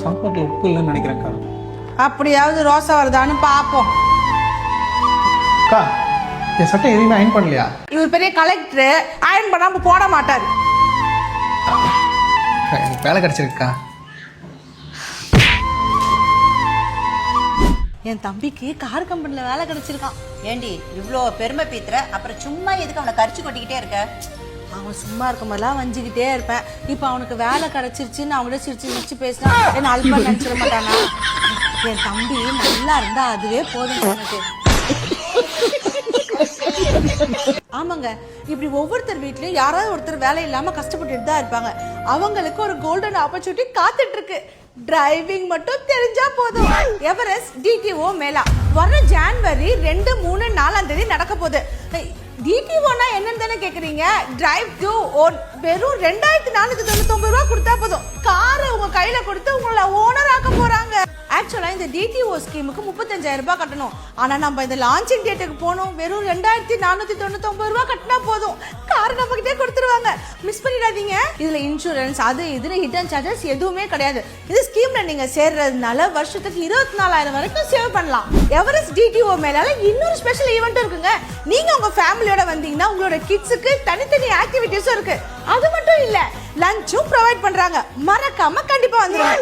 சாப்பாட்டில் உப்பு இல்லைன்னு நினைக்கிறேன்க்கா. அப்படியாவது ரோசா வருதான்னு பார்ப்போம் அக்கா என் சட்டை எதுவுமே அயன் பண்ணலையா? இவர் பெரிய கலெக்டர் அயன் பண்ணாம போட மாட்டாரு. அக்கா, எனக்கு வேலை கிடச்சிருக்கா என் தம்பிக்கு கார் கம்பெனில வேலை கிடைச்சிருக்கான். ஏண்டி இவ்வளோ பெருமை பீத்துற? அப்புறம் சும்மா எதுக்கு அவனை கரிச்சு கொட்டிக்கிட்டே இருக்க? அவன் சும்மா இருக்க மாதிரிலாம் வஞ்சிக்கிட்டே இருப்பேன். இப்போ அவனுக்கு வேலை கிடைச்சிருச்சுன்னு அவங்கள்ட்ட சிரிச்சு சிரிச்சு பேசினா என்ன அல்பா நினைச்சிட மாட்டானா? என் தம்பி நல்லா இருந்தா அதுவே போதும் எனக்கு. ஆமாங்க. இப்படி ஒவ்வொருத்தர் வீட்லயும் யாராவது ஒருத்தர் வேலை இல்லாம கஷ்டப்பட்டுட்டு தான் இருப்பாங்க. அவங்களுக்கு ஒரு கோல்டன் ஆப்பர்ச்சுனிட்டி காத்துட்டு இருக்கு டிரைவிங் மட்டும் தெரிஞ்சா போதும். எவரெஸ்ட் டிடிஓ மேலா. வர ஜான்வரி ரெண்டு மூணு நாலாம் தேதி நடக்க போகுது. டிடிஓனா என்னன்னு தானே கேட்குறீங்க டிரைவ் டூ ஓன் வெறும் ரெண்டாயிரத்தி நானூத்தி தொண்ணூத்தொம்பது ரூபா கொடுத்தா போதும். கார் கையில கொடுத்து உங்களை ஓனர் ஆக்க போறாங்க. ஆக்சுவலா இந்த டிடிஓ ஸ்கீமுக்கு முப்பத்தஞ்சாயிரம் ரூபாய் கட்டணும். ஆனா நம்ம இந்த லான்ச்சிங் டேட்டுக்கு போனோம். வெறும் ரெண்டாயிரத்தி நானூத்தி தொண்ணூத்தி ரூபாய் கட்டினா போதும். கார் நம்ம கிட்டே கொடுத்துருவாங்க. மிஸ் பண்ணிடாதீங்க. இதுல இன்சூரன்ஸ் அது இதுன்னு ஹிடன் சார்ஜஸ் எதுவுமே கிடையாது. இது ஸ்கீம்ல நீங்க சேர்றதுனால வருஷத்துக்கு இருபத்தி நாலாயிரம் வரைக்கும் சேவ் பண்ணலாம். எவரெஸ்ட் டிடிஓ மேலால இன்னொரு ஸ்பெஷல் ஈவெண்ட் இருக்குங்க. நீங்க உங்க ஃபேமிலியோட வந்தீங்கன்னா உங்களோட கிட்ஸுக்கு தனித்தனி ஆக்டிவிட்டிஸும் இருக்கு. அது மட்டும் இல்லை லஞ்சும் ப்ரொவைட் பண்றாங்க. மறக்காம கண்டிப்பா வந்துருங்க.